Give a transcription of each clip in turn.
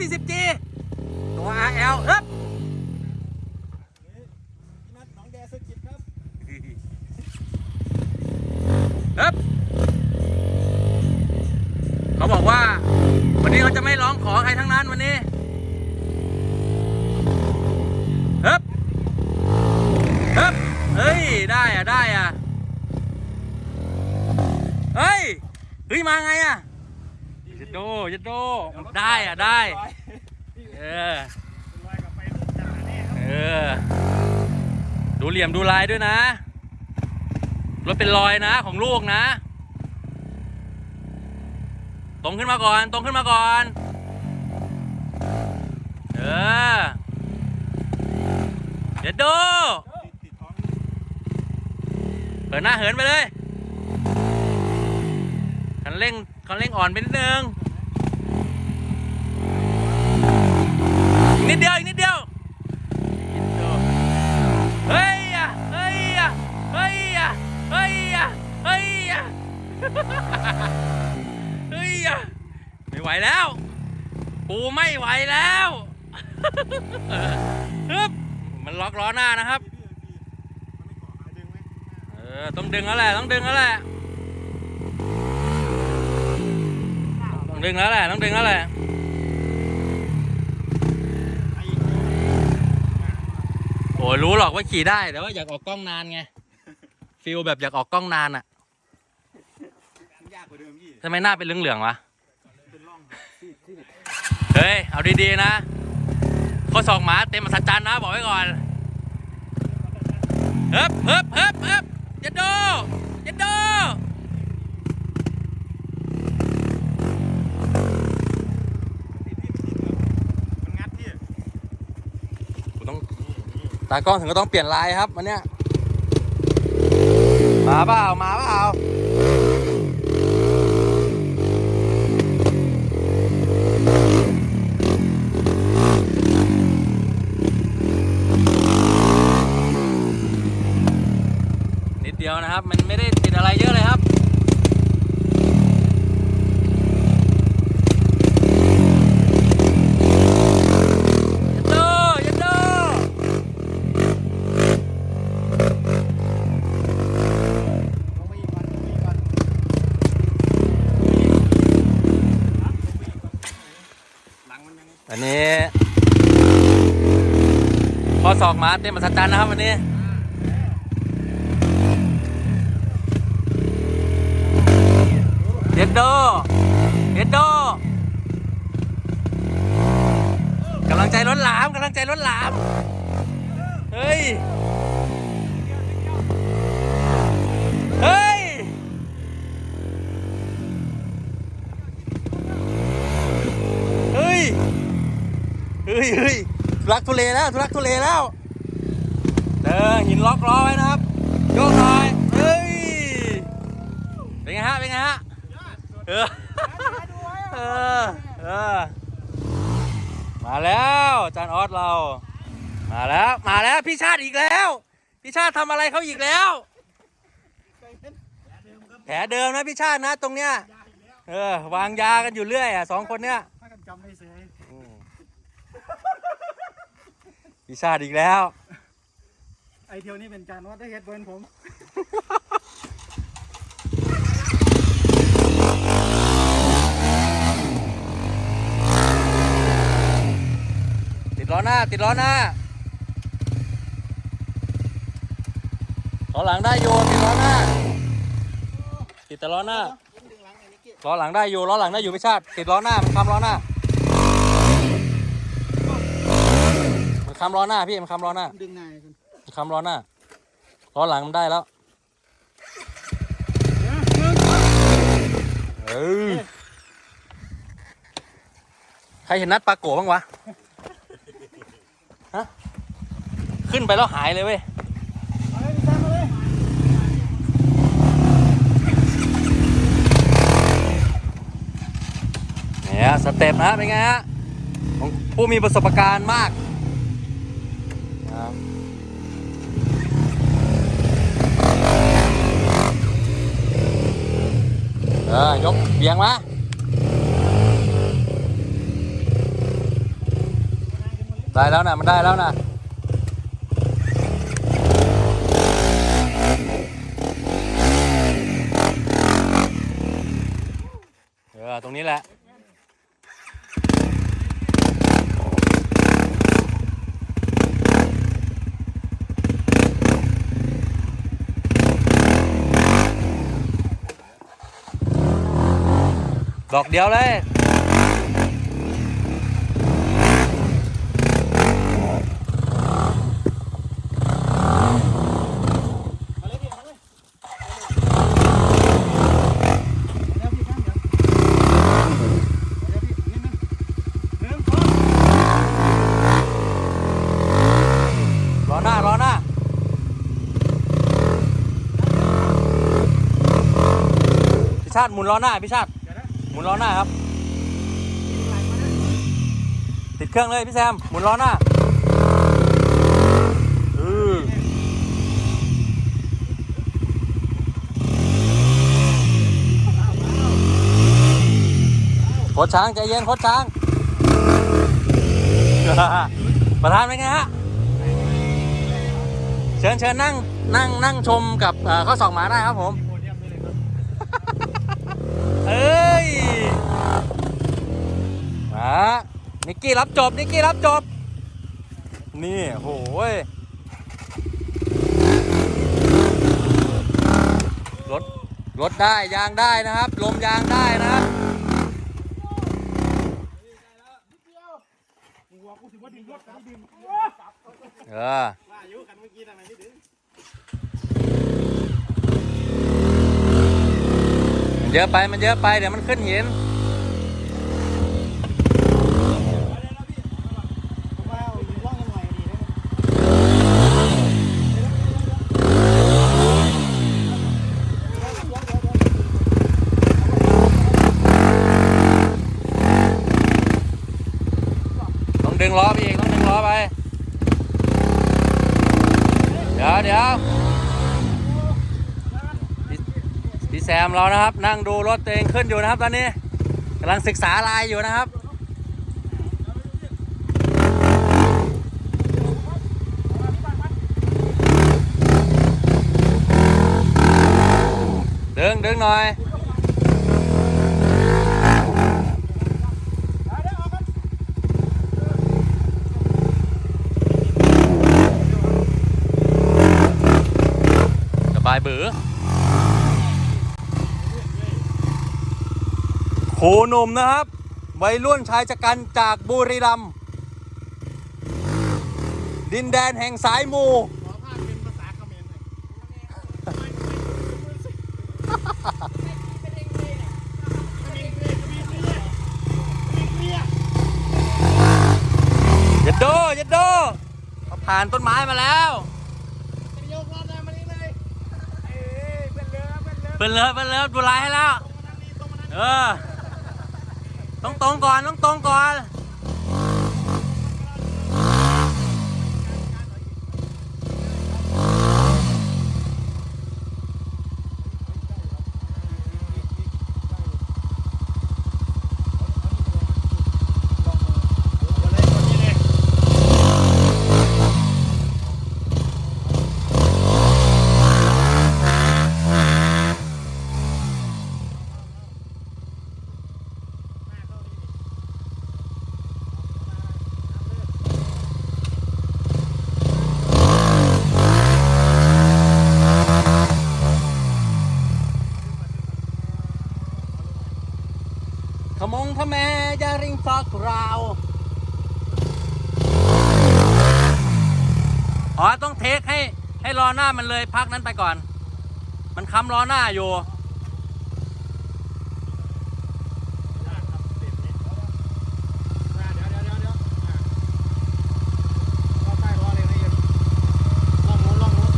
140G ตัว RL เอ๊บพี่นัทหน้องแดสกิดครับเอ๊บเขาบอกว่า วันนี้เขาจะไม่ร้องขอใครทั้งนั้นวันนี้เอ๊บเอ๊บเฮ้ย ได้อะได้อะเฮ้ย เฮ้ย มาไงอะยัดโดยัดโด ได้อะได้ เออเออ ดูเหลี่ยมดูลายด้วยนะ รถเป็นรอยนะของลูกนะ ตรงขึ้นมาก่อน ตรงขึ้นมาก่อน เออ เดี๋ยวดูเปิดหน้าเหินไปเลยคันเร่งคันเร่งอ่อนไปนิดนึง ไม่ไหวแล้วฮึบมันล็อกล้อหน้านะครับพี่พี่มันไม่เกาะหาดึงไหมเออ ต้องดึงแล้วแหละ ต้องดึงแล้วแหละ ต้องดึงแล้วแหละ ต้องดึงแล้วแหละไอ้โอ้ยรู้หรอกว่าขี่ได้แต่ว่าอยากออกกล้องนานไงฟิลแบบอยากออกกล้องนานอะมันยากกว่าเดิมพี่ทำไมหน้าเป็นเหลืองๆวะเป็นร่องที่ที่ เฮ้ย เอาดีๆนะข้อศอกหมาเต็มอัศจรรย์นะ บอกไว้ก่อนเฮ้บเฮ้บเฮ้บเฮ้บอย่าดูอย่าดูติดที่ติดครับมันงัดพี่กูต้องตากล้องถึงก็ต้องเปลี่ยนลายครับวันเนี้ยมาเปล่ามาเปล่า นิดเดียวนะครับ มันไม่ได้ติดอะไรเยอะเลยครับ ยันโดยันโด ลงไปอีกก่อนลงไปอีกก่อนหลังมันยัง อันนี้ข้อศอกมาเต็มอัศจรรย์นะครับวันนี้เด็ดโดเด็ดโดกำลังใจล้นหลามกำลังใจล้นหลาม เฮ้ย เฮ้ย เฮ้ย เฮ้ยเฮ้ยทุลักทุเลแล้วทุลักทุเลแล้วเออหินล็อกล้อไว้นะครับโยกหน่อยเฮ้ยเป็นไงฮะเป็นไงฮะเออเออเออมาแล้วจานออสเรา มาแล้วมาแล้วพี่ชาติอีกแล้ว พี่ชาติทำอะไรเขาอีกแล้วแผลเดิมนะพี่ชาตินะตรงเนี้ยเออวางยากันอยู่เรื่อยอะสองคนเนี้ย ถ้ากันจำไม่เสย พี่ชาติอีกแล้ว ไอเทียวนี่เป็นการวัดได้เฮ็ดเบิร์นผม ติดล้อหน้า ติดล้อหน้าล้อหลังได้อยู่ติดล้อหน้า ติดแต่ล้อหน้าดึงหลังไอ้นิกกี้ล้อหลังได้อยู่ล้อหลังได้อยู่ไม่ชาติติดล้อหน้ามันคำล้อหน้ามัน คำล้อหน้าพี่มันคำล้อหน้าดึงนายกันมันคำล้อหน้าล้อหลังมันได้แล้วเออใครเห็นนัดปลาโกะบ้างวะฮะขึ้นไปแล้วหายเลยเว้ยเอาเลยพี่แซมมาเลยเนี่ยสเต็ปนะเป็นไงฮะของผู้มีประสบการณ์มากนะครับ เออยกเบี่ยงมาได้แล้วนะมันได้แล้วนะเออตรงนี้แหละ ดอกเดียวเลย มาเลยพี่มาเลยเดี๋ยวพี่ข้างเดี๋ยวเดี๋ยวพี่นิดนึงหนึ่งสอง ร อหน้ารอหน้าพี่ชาติหมุนล้อหน้าพี่ชาติเดี๋ยวนะห มุนล้อหน้าครับ ติดเครื่องเลยพี่แซม หมุนล้อหน้าเออโคดช้างใจเย็นโคดช้าง ประธานเป็นไงฮะ เชิญเชิญนั่งนั่งนั่งชมกับเอ่อข้าวสองหมาได้ครับผมเดียมไปเลยครับ เอ้ยมานิกกี้รับจบ นิกกี้รับจบ นี่โหยรถรถได้ยางได้นะครับ ลมยางได้นะครับเออเมื่อไมไม่ดึงมันเยอะไปมันเยอะไปเดี๋ยวมันขึ้นหิน ผมว่าเอาดึงร่องยังไงดีนะ ต้อง ดึงล้อไปอีกต้องดึงล้อไป เดี๋ยวเดี๋ยวพี่พี่แซมเรานะครับ นั่งดูรถตัวเองขึ้นอยู่นะครับตอนนี้กำลังศึกษาลายอยู่นะครับดึงดึงหน่อยายเบือโคหนุ่มนะครับ วัยรุ่นชายชะกันจากบุรีรัมย์ดินแดนแห่งสายมูขอภาพเป็นภาษาเขมรหน่อยยัดโดยัดโดเขาผ่านต้นไม้มาแล้ว ยกรอบได้มานี่เลยเอ้ยเป็นเรือ เป็นเลิฟเป็นเลิฟดูลายให้แล้ว เออ ต้องตรงก่อน ต้องตรงก่อน เอาเลยคนนี้เลย ขมงขแมยาริงซอกราว อ๋อ ต้องเทคให้ให้ล้อหน้ามันเลยพักนั้นไปก่อน มันค้ำล้อหน้าอยู่ เดี๋ยวเดี๋ยวเดี๋ยวเดี๋ยวอะรอบใต้รอเลยนะเอ็มล่องนู้นล่องนู้น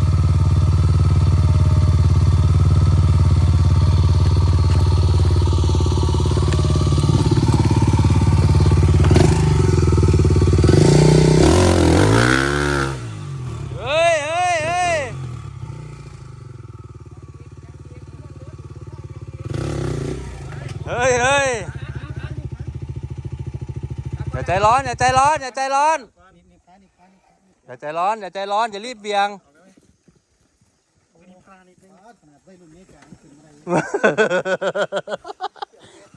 เฮ้ยเฮ้ยเฮ้ยเฮ้ยเฮ้ยอย่าใจร้อนอย่าใจร้อนอย่าใจร้อนนิดนิดอย่าใจร้อนอย่าใจร้อนอย่ารีบเบี่ยงขนาดได้รุ่นนี้แกงถึงอะไร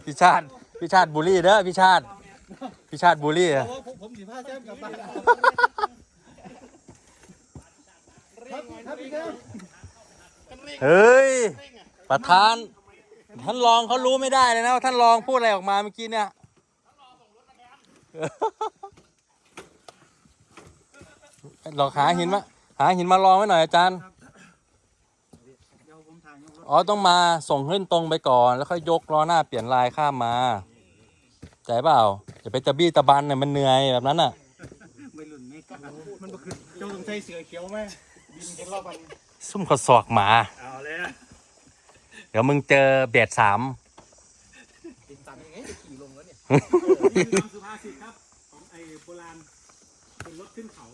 พี่ชาติพี่ชาติบูลลี่เด้อพี่ชาติพี่ชาติบูลลี่อะผมผมสีผ้าแจ้มกลับบ้านครับครับพี่แจ้มเฮ้ย ประธาน ท่านรองเขารู้ไม่ได้เลยนะว่าท่านรองพูดอะไรออกมาเมื่อกี้เนี่ยลองหาหินมาหาหินมาลองไว้หน่อยอาจารย์เดี๋ยวผมถ่ายยกรถอ๋อต้องมาส่งขึ้นตรงไปก่อน แล้วค่อยยกล้อหน้าเปลี่ยนลายข้ามมาใจเปล่าอย่าไปตะบี้ตะบันเนี่ยมันเหนื่อยแบบนั้นอะไม่รุ่นนี้กันมันก็คือเจ้าต้องใช้เสือเขียวไหมบินกันรอบมันซุ่มเขาศอกหมาเอาเลยเดี๋ยวมึงเจอเบียดสามติดตันยังไงจะขี่ลงแล้วเนี่ยสุภาษิตครับ ของไอ้โบราณเป็นรถขึ้นเขา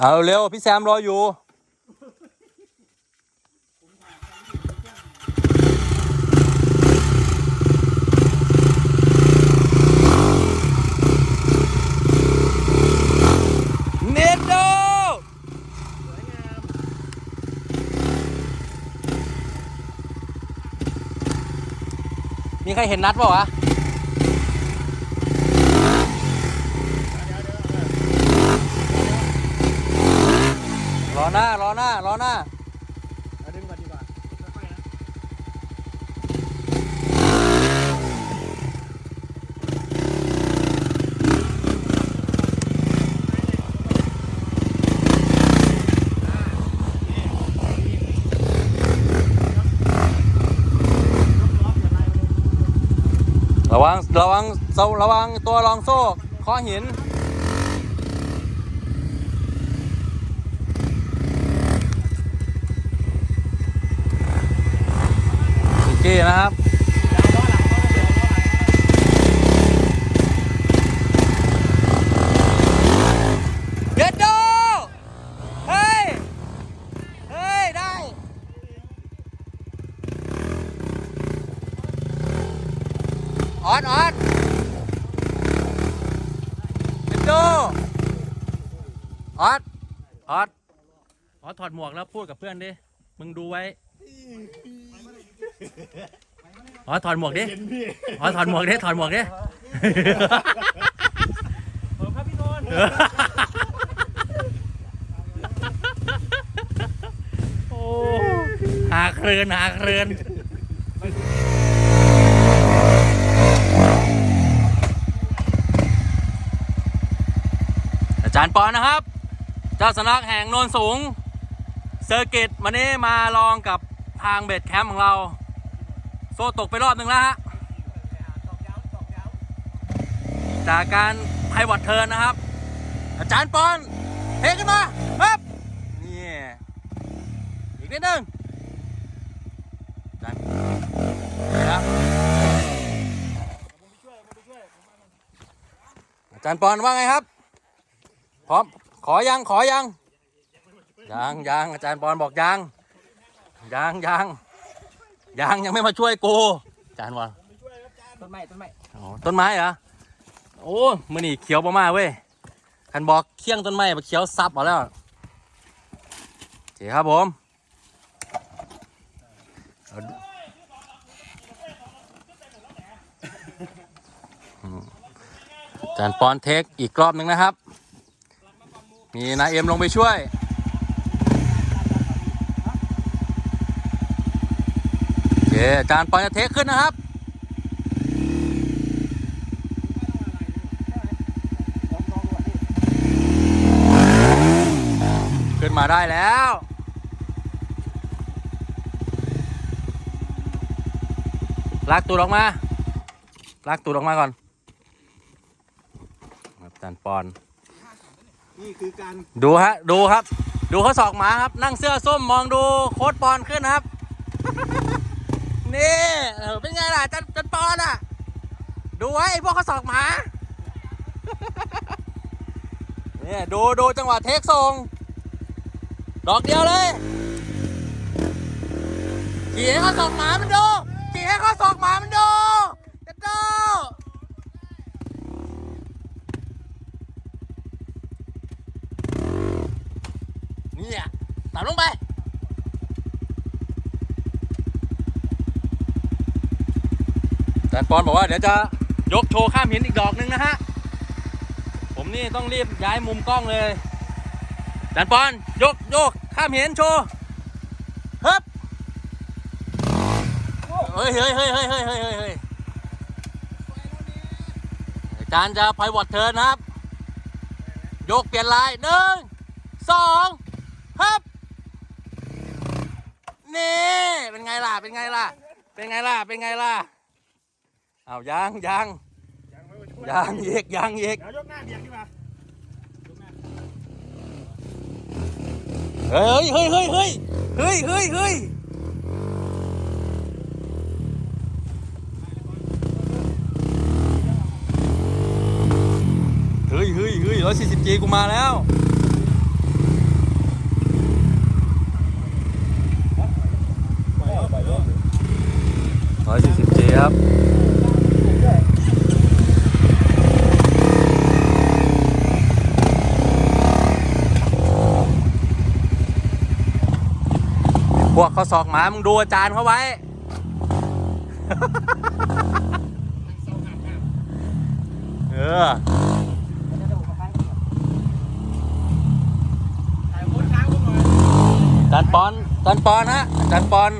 เอาเร็ว พี่แซมรออยู่ เนโดมี ใครเห็นนัดเปล่าวะ รอหน้ารอหน้ารอหน้า เอาดึงก่อนดีกว่าค่อยๆนะ ระวัง ระวังเสระวังตัวรองโซ่ข้อหินโอเคนะครับ เด็ดโดเฮ้ย เฮ้ย ได้ ออดออดเด็ดโดออดออด ออดถอดหมวกแล้วพูดกับเพื่อนดิ มึงดูไว้ อ๋อถอดหมวกดิ อ๋อถอดหมวกดิถอดหมวกดิเออครับพี่นนท์โอ้หาเครือนหาเครือนอาจารย์ปอนนะครับ เจ้าสำนักแห่งโนนสูง เซอร์กิตวันนี้มาลองกับทางเบดแคมป์ของเรา โซ่ตกไปรอบหนึ่งแล้วฮะ จากการไพวอตเทินนะครับ อาจารย์ปอนเทขึ้นมาครับนี่อีกนิดนึงอาจารย์ครับอาจารย์ปอนว่าไงครับ พร้อมขอยังขอยัง ยังยังอาจารย์ปอนบอกยังยังยังยังยังไม่มาช่วยกูอาจารย์ว่าต้นไม้ต้นไม้อ๋อต้นไม้เหรอโอ้มือนี่เขียวประมาเว้ยคันบอกเคี่ยงต้นไม้มาเขียวซับเอาแล้วโอเคครับผมเอาดูอืมอาจารย์ปอนเทคอีกรอบหนึ่งนะครับ มีนาเอ็มลงไปช่วย อเคอาจารย์ปอนจะเทคขึ้นนะครับขึ้นมาได้แล้วลากตูดออกมาลากตูดออกมาก่อนครับอาจารย์ปอน นี่คือการ ดูฮะ ดูครับ ดูเขาสอกหมาครับ นั่งเสื้อส้มมองดูโค้ดปอนขึ้นนะครับ นี่เป็นไงล่ะจันจันปอนอะ ดูไว้พวกเขาสอกหมาเนี่ยดูดูจังหวะเทคทรงดอกเดียวเลยขี่ให้เขาสอกหมามันดูขี่ให้เขาสอกหมามันดูจัดูเนี่ยตัดลงไป จารปอนบอกว่าเดี๋ยวจะยกโชว์ข้ามหินอีกดอกนึงนะฮะ ผมนี่ต้องรีบย้ายมุมกล้องเลยอาจปอนยกโยกข้ามหินโชว์ฮึบเฮ้ยเฮ้ยเฮ้ยเฮ้ยเฮ้ยเฮ้ยเฮ้ยอาจารย์จะพายวอดเทิร์นครับ ยกเปลี่ยนลายหนึ่งสองฮึบนี่เป็นไงล่ะ เป็นไงล่ะ เป็นไงล่ะ เป็นไงล่ะ เอายังยังยังไม่มาช่วยยังอีกยังอีกเดี๋ยวยกหน้าเบียดดีกว่าเฮ้ยเฮ้ยเฮ้ยเฮ้ยเฮ้ยเฮ้ยเฮ้ยเฮ้ยเฮ้ยเฮ้ยร้อยสี่สิบจีกูมาแล้ว ร้อยสี่สิบจีครับ พวกเขาสอกหมา มึงดูอาจารย์เขาไว้ เออถ่ายโค้ดช้างผมหน่อยอาจารปอนอาจารปอนฮะอาจารปอน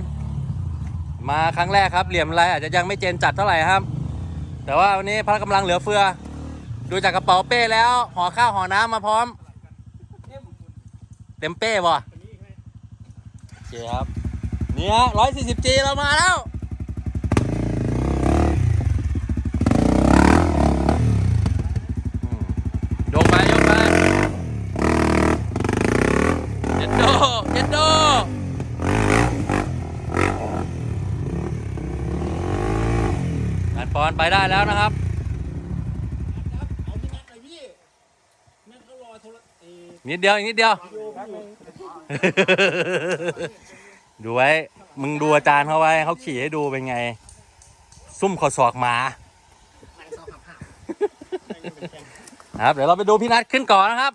มาครั้งแรกครับเหลี่ยมอะไรอาจจะยังไม่เจนจัดเท่าไหร่ครับ แต่ว่าวันนี้พละกำลังเหลือเฟือ ดูจากกระเป๋าเป้แล้วห่อข้าวห่อน้ำมาพร้อม เต็มเป้บ่โอเคครับ เนี่ยร้อยสี่สิบจีเรามาแล้วอืมยกไป ยกไปเจ็ดโดเจ็ดโดงานปอนไปได้แล้วนะครับเอาที่นัดหน่อยพี่นั่นเขารอโทรเอ่อนิดเดียวอีกนิดเดียววิ ดีโอผมอยู่ดูไว้ มึงดูอาจารย์เขาไว้ เขาขี่ให้ดูเป็นไง ซุ่มขอศอกหมานั่งเศร้าขับห่าครับ เดี๋ยวเราไปดูพี่นัทขึ้นก่อนนะครับ